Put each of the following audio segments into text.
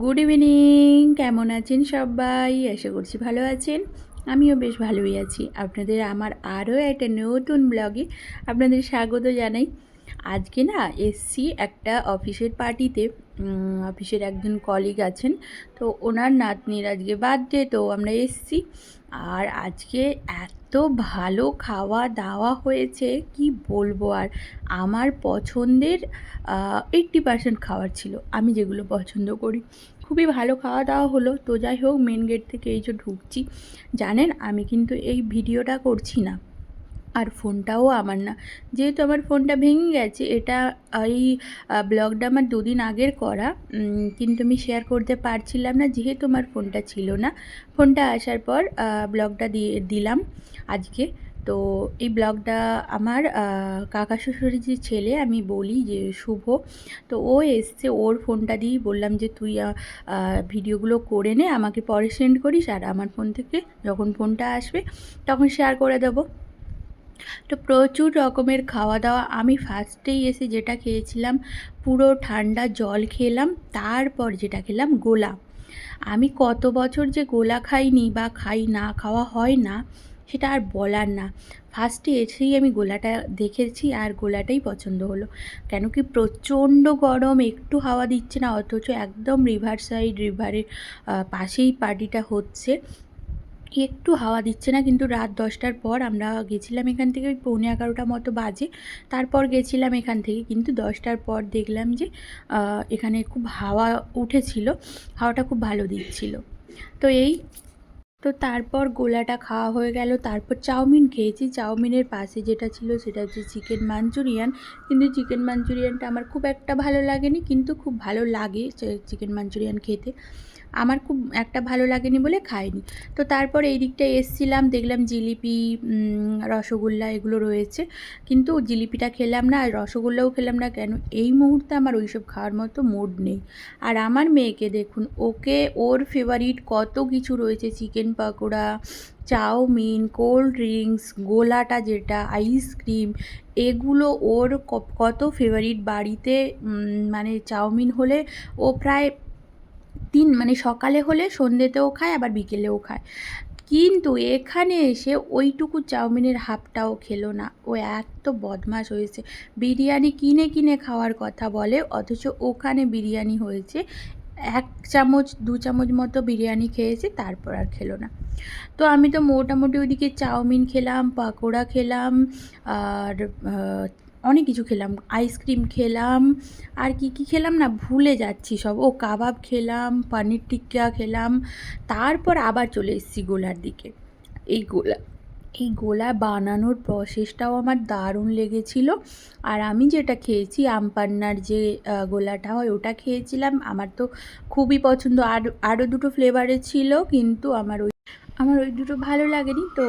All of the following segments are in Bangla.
Good evening. কেমন আছেন সবাই? আশা করছি ভালো আছেন। আমিও বেশ ভালোই আছি। আপনাদের আমার আরও একটা নতুন ব্লগে আপনাদের স্বাগত জানাই। আজকে না এসছি একটা অফিসের পার্টিতে অফিসের একজন কলিগ আছেন, তো ওনার নাতনির আজকে বার্থডে তো আমরা এসছি। আর আজকে এত ভালো খাওয়া দাওয়া হয়েছে, কি বলব আর? আমার পছন্দের এইট্টি পার্সেন্ট খাবার ছিল, আমি যেগুলো পছন্দ করি। খুবই ভালো খাওয়া দাওয়া হলো, তো যাই হোক মেন গেট থেকে এই যে ঢুকছি। জানেন, আমি কিন্তু এই ভিডিওটা করছি না। আর ফোনটাও আমার না। যেহেতু আমার ফোনটা ভেঙে গেছে, এটা এই ব্লগটা আমার দুদিন আগের করা কিন্তু আমি শেয়ার করতে পারছিলাম না, যেহেতু আমার ফোনটা ছিল না। ফোনটা আসার পর ব্লগটা দিয়ে, দিলাম আজকে। তো এই ব্লগটা আমার কাকা শ্বশুরের যে ছেলে, আমি বলি যে শুভ, তো ও এসছে, ওর ফোনটা দিয়েই বললাম যে তুই ভিডিওগুলো করে নে, আমাকে পরে সেন্ড করিস, আর আমার ফোন থেকে যখন ফোনটা আসবে, তখন শেয়ার করে দেবো। তো প্রচুর রকমের খাওয়া দাওয়া আমি ফার্স্টেই এসে যেটা খেয়েছিলাম, পুরো ঠান্ডা জল খেলাম, তারপর যেটা খেলাম গোলা। আমি কত বছর যে গোলা খাইনি বা খাই না, খাওয়া হয় না, সেটা আর বলার না। ফার্স্টে এসেই আমি গোলাটা দেখেছি আর গোলাটাই পছন্দ হলো। কেন কি প্রচণ্ড গরম, একটু হাওয়া দিচ্ছে না, অথচ একদম রিভার সাইড রিভারের পাশেই পার্টিটা হচ্ছে। একটু হাওয়া দিচ্ছে না, কিন্তু রাত দশটার পর আমরা গেছিলাম এখান থেকে, ওই পৌনে এগারোটা মতো বাজে। তারপর গেছিলাম এখান থেকে, কিন্তু দশটার পর দেখলাম যে এখানে খুব হাওয়া উঠেছিল, হাওয়াটা খুব ভালো দিচ্ছিল। তো এই, তো তারপর গোলাটা খাওয়া হয়ে গেল। তারপর চাউমিন খেয়েছি। চাউমিনের পাশে যেটা ছিল সেটা হচ্ছে চিকেন মাঞ্চুরিয়ান। কিন্তু চিকেন মাঞ্চুরিয়ানটা আমার খুব একটা ভালো লাগেনি, কিন্তু খুব ভালো লাগে চিকেন মাঞ্চুরিয়ান খেতে। আমার খুব একটা ভালো লাগেনি বলে খাইনি। তো তারপর এই দিকটা এসছিলাম, দেখলাম জিলিপি রসগোল্লা এগুলো রয়েছে। কিন্তু জিলিপিটা খেলাম না, আর রসগোল্লাও খেলাম না কেন? এই মুহূর্তে আমার ওইসব খাওয়ার মতো মুড নেই। আর আমার মেয়েকে দেখুন, ওকে ওর ফেভারিট কত কিছু রয়েছে chicken pakora, chowmein cold drinks গোলাটা যেটা আইসক্রিম এগুলো ওর কত ফেভারিট বাড়িতে মানে চাউমিন হলে ও প্রায় তিন মানে সকালে হলে সন্ধ্যেতেও খায়, আবার বিকেলেও খায়। কিন্তু এখানে এসে ওইটুকু চাউমিনের হাফটাও খেলো না। ও এত বদমাশ হয়েছে। বিরিয়ানি কিনে কিনে খাওয়ার কথা বলে, অথচ ওখানে বিরিয়ানি হয়েছে। এক চামচ, দু চামচ মতো বিরিয়ানি খেয়েছে, তারপর আর খেলো না। তো আমি তো মোটামুটি ওইদিকে চাউমিন খেলাম, পাকোড়া খেলাম, আর অনেক কিছু খেলাম। আইসক্রিম খেলাম, আর কি কি খেলাম না, ভুলে যাচ্ছি সব। ও, কাবাব খেলাম, পানির টিক্কা খেলাম, তারপর আবার চলে এসেছি গোলার দিকে। এই গোলা এই গোলা বানানোর প্রসেসটাও আমার দারুণ লেগেছিল। আর আমি যেটা খেয়েছি আমপান্নার যে গোলাটা হয়, ওটা খেয়েছিলাম। আমার তো খুবই পছন্দ। আর, আরও দুটো ফ্লেভারের ছিল, কিন্তু আমার ওই আমার ওই দুটো ভালো লাগেনি, তো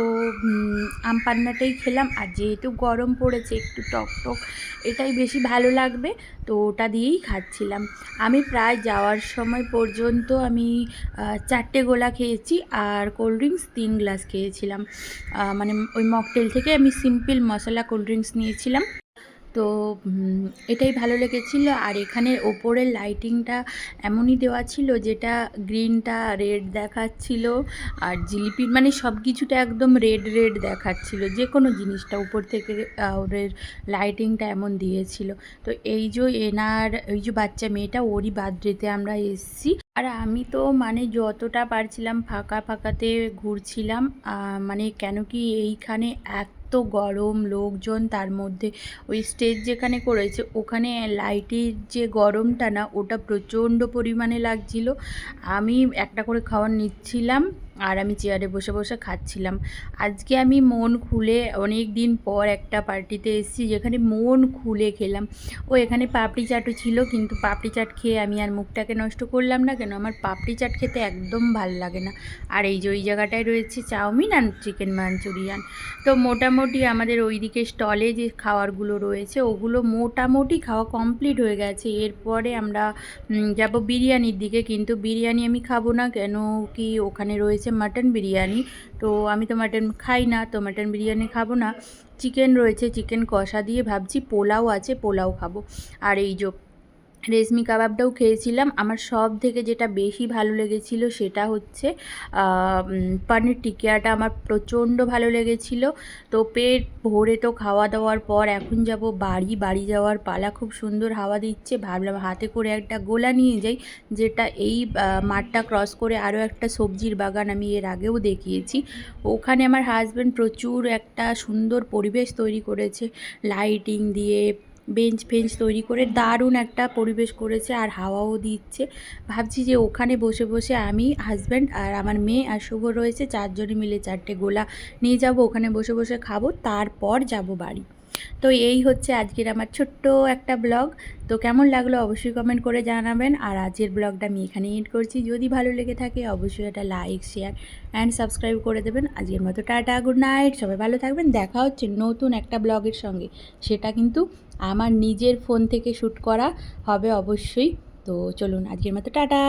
আম পান্নাটাই খেলাম। আর যেহেতু গরম পড়েছে, একটু টক টক, এটাই বেশি ভালো লাগবে, তো ওটা দিয়েই খাচ্ছিলাম। আমি প্রায় যাওয়ার সময় পর্যন্ত আমি চারটে গোলা খেয়েছি, আর কোল্ড ড্রিঙ্কস তিন গ্লাস খেয়েছিলাম। মানে ওই মকটেল থেকে আমি সিম্পল মশলা কোল্ড ড্রিঙ্কস নিয়েছিলাম। তো এটাই ভালো লেগেছিলো। আর এখানে ওপরের লাইটিংটা এমনই দেওয়া ছিল যেটা গ্রিনটা রেড দেখাচ্ছিল আর জিলিপির মানে সব কিছুটা একদম রেড রেড দেখাচ্ছিল। যে কোনো জিনিসটা উপর থেকে ওদের লাইটিংটা এমন দিয়েছিল। তো এই যে এনার ওই যে বাচ্চা মেয়েটা, ওরই বার্থডেতে আমরা এসেছি। আর আমি তো মানে যতটা পারছিলাম ফাঁকা ফাঁকাতে ঘুরছিলাম মানে কেন কি এইখানে এত গরম লোকজন তার মধ্যে। ওই স্টেজ যেখানে করেছে, ওখানে লাইটের যে গরমটা না, ওটা প্রচণ্ড পরিমাণে লাগছিল। আমি একটা করে খাবার নিচ্ছিলাম। আর আমি চেয়ারে বসে বসে খাচ্ছিলাম। আজকে আমি মন খুলে অনেক দিন পর একটা পার্টিতে এসেছি যেখানে মন খুলে খেলাম। ও, এখানে পাপড়ি চাটও ছিল, কিন্তু পাপড়ি চাট খেয়ে আমি আর মুখটাকে নষ্ট করলাম না কেন? আমার পাপড়ি চাট খেতে একদম ভালো লাগে না। আর এই যে ওই জায়গাটায় রয়েছে চাউমিন আর চিকেন মাঞ্চুরিয়ান। তো মোটামুটি আমাদের ওইদিকে স্টলে যে খাবারগুলো রয়েছে, ওগুলো মোটামুটি খাওয়া কমপ্লিট হয়ে গেছে। এরপরে আমরা যাব বিরিয়ানির দিকে, কিন্তু বিরিয়ানি আমি খাব না কেন? কি ওখানে রয়েছে মাটন বিরিয়ানি। তো আমি তো মাটন খাই না, তো মাটন বিরিয়ানি খাব না। চিকেন রয়েছে, চিকেন কষা দিয়ে ভাবছি পোলাও আছে, পোলাও খাব। আর এই যে রেশমি কাবাবটাও খেয়েছিলাম। আমার সব থেকে যেটা বেশি ভালো লেগেছিল সেটা হচ্ছে পানির টিকিয়াটা আমার প্রচণ্ড ভালো লেগেছিল। তো পেট ভরে তো খাওয়া দাওয়ার পর এখন যাব বাড়ি। বাড়ি যাওয়ার পালা খুব সুন্দর হাওয়া দিচ্ছে। ভাবলাম হাতে করে একটা গোলা নিয়ে যাই, যেটা এই মাঠটা ক্রস করে আরও একটা সবজির বাগান আমি এর আগেও দেখিয়েছি। ওখানে আমার হাজব্যান্ড প্রচুর একটা সুন্দর পরিবেশ তৈরি করেছে। লাইটিং দিয়ে বেঞ্চ ফেঞ্চ তৈরি করে দারুণ একটা পরিবেশ করেছে আর হাওয়াও দিচ্ছে। ভাবছি যে ওখানে বসে বসে আমি হাজব্যান্ড আর আমার মেয়ে আর শুভ রয়েছে, চারজনে মিলে চারটে গোলা নিয়ে যাব, ওখানে বসে বসে খাব, তারপর যাব বাড়ি। তো এই হচ্ছে আজকের আমার ছোট্ট একটা ব্লগ। তো কেমন লাগল অবশ্যই কমেন্ট করে জানাবেন। আর আজকের ব্লগটা আমি এখানে এড করছি। যদি ভালো লেগে থাকে অবশ্যই এটা লাইক শেয়ার অ্যান্ড সাবস্ক্রাইব করে দেবেন। আজকের মতো টাটা গুড নাইট সবাই ভালো থাকবেন। দেখা হচ্ছে নতুন একটা ব্লগের সঙ্গে। সেটা কিন্তু আমার নিজের ফোন থেকে শ্যুট করা হবে অবশ্যই। তো চলুন, আজকের মতো টাটা।